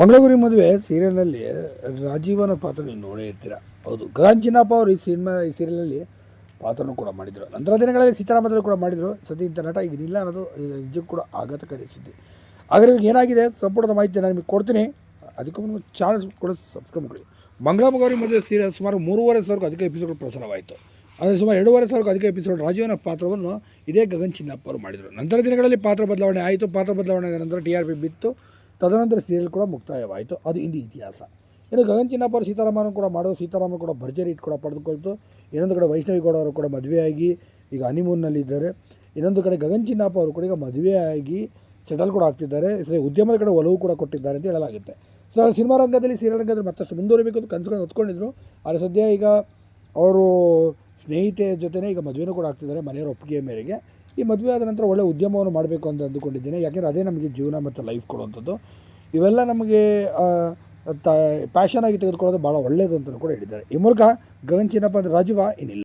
ಮಂಗಳಗುರಿ ಮದುವೆ ಸೀರಿಯಲ್ನಲ್ಲಿ ರಾಜೀವನ ಪಾತ್ರ ನೀವು ನೋಡೇ ಇರ್ತೀರ. ಹೌದು, ಗಗನ್ ಚಿನ್ನಪ್ಪ ಅವರು ಈ ಸಿನಿಮಾ ಈ ಸೀರಿಯಲಲ್ಲಿ ಪಾತ್ರನೂ ಕೂಡ ಮಾಡಿದರು. ನಂತರ ದಿನಗಳಲ್ಲಿ ಸೀತಾರಾಮದಲ್ಲಿ ಕೂಡ ಮಾಡಿದರು. ಸದ್ಯ ಇಂಥ ನಟ ಈಗ ಇಲ್ಲ ಅನ್ನೋದು ನಿಜಕ್ಕೂ ಕೂಡ ಆಘಾತಕಾರಿ ಸುದ್ದಿ. ಆದರೆ ಇವಾಗ ಏನಾಗಿದೆ? ಸಂಪೂರ್ಣದ ಮಾಹಿತಿ ನಾನು ನಿಮಗೆ ಕೊಡ್ತೀನಿ. ಅದಕ್ಕೂ ಮುನ್ನ ಚಾನಲ್ಸ್ ಕೂಡ ಸಬ್ಸ್ಕ್ರೈಬ್ ಮಾಡಿ ಮಂಗಳ ಮಗೌರಿ ಮದುವೆ ಸೀರಿಯಲ್ ಸುಮಾರು ಮೂರುವರೆ ಸಾವಿರಕ್ಕೂ ಅಧಿಕ ಎಪಿಸೋಡ್ ಪ್ರಸಾರವಾಯಿತು. ಅಂದರೆ ಸುಮಾರು ಎರಡೂವರೆ ಸಾವಿರಕ್ಕೂ ಅಧಿಕ ಎಪಿಸೋಡ್ ರಾಜೀವನ ಪಾತ್ರವನ್ನು ಇದೇ ಗಗನ್ ಚಿನ್ನಪ್ಪ ಅವರು ಮಾಡಿದರು. ನಂತರ ದಿನಗಳಲ್ಲಿ ಪಾತ್ರ ಬದಲಾವಣೆ ಆಯಿತು. ಪಾತ್ರ ಬದಲಾವಣೆ ನಂತರ ಟಿ ಆರ್ ಪಿ ಬಿತ್ತು. ತದನಂತರ ಸೀರಿಯಲ್ ಕೂಡ ಮುಕ್ತಾಯವಾಯಿತು. ಅದು ಇಂದು ಇತಿಹಾಸ. ಇನ್ನು ಗಗನ್ ಚಿನ್ನಪ್ಪರು ಸೀತಾರಾಮನ ಕೂಡ ಮಾಡೋದು ಸೀತಾರಾಮ ಕೂಡ ಭರ್ಜರಿ ಇಟ್ಟು ಕೂಡ ಪಡೆದುಕೊಳ್ತು. ಇನ್ನೊಂದು ಕಡೆ ವೈಷ್ಣವಿ ಗೌಡ ಅವರು ಕೂಡ ಮದುವೆಯಾಗಿ, ಈಗ ಹನಿಮೂನ್ನಲ್ಲಿದ್ದಾರೆ ಇನ್ನೊಂದು ಕಡೆ ಗಗನ್ ಚಿನ್ನಪ್ಪ ಅವರು ಕೂಡ ಈಗ ಮದುವೆಯಾಗಿ ಸೆಟಲ್ ಕೂಡ ಆಗ್ತಿದ್ದಾರೆ. ಸರಿ ಉದ್ಯಮದ ಕಡೆ ಒಲವು ಕೂಡ ಕೊಟ್ಟಿದ್ದಾರೆ ಅಂತ ಹೇಳಲಾಗುತ್ತೆ. ಸೊ ಸಿನಿಮಾ ರಂಗದಲ್ಲಿ ಸೀರಿಯಲ್ ರಂಗದಲ್ಲಿ ಮತ್ತಷ್ಟು ಮುಂದುವರಿಬೇಕು ಅಂತ ಕನಸುಗಳನ್ನು ಹೊತ್ಕೊಂಡಿದ್ರು. ಆದರೆ ಸದ್ಯ ಈಗ ಅವರು ಸ್ನೇಹಿತೆ ಜೊತೆನೇ ಈಗ ಮದುವೆನೂ ಕೂಡ ಆಗ್ತಿದ್ದಾರೆ, ಮನೆಯವರ ಒಪ್ಪಿಗೆಯ ಮೇರೆಗೆ. ಈ ಮದುವೆ ಆದ ನಂತರ ಒಳ್ಳೆ ಉದ್ಯಮವನ್ನು ಮಾಡಬೇಕು ಅಂತ ಅಂದುಕೊಂಡಿದ್ದೇನೆ. ಯಾಕೆಂದರೆ ಅದೇ ನಮಗೆ ಜೀವನ ಮತ್ತು ಲೈಫ್ ಕೊಡುವಂಥದ್ದು. ಇವೆಲ್ಲ ನಮಗೆ ತ ಪ್ಯಾಷನ್ ಆಗಿ ತೆಗೆದುಕೊಳ್ಳೋದು ಭಾಳ ಒಳ್ಳೆಯದು ಅಂತಲೂ ಕೂಡ ಹೇಳಿದ್ದಾರೆ. ಈ ಮೂಲಕ ಗಗನ್ ಚಿನ್ನಪ್ಪ ಅಂದರೆ ರಾಜೀವ ಏನಿಲ್ಲ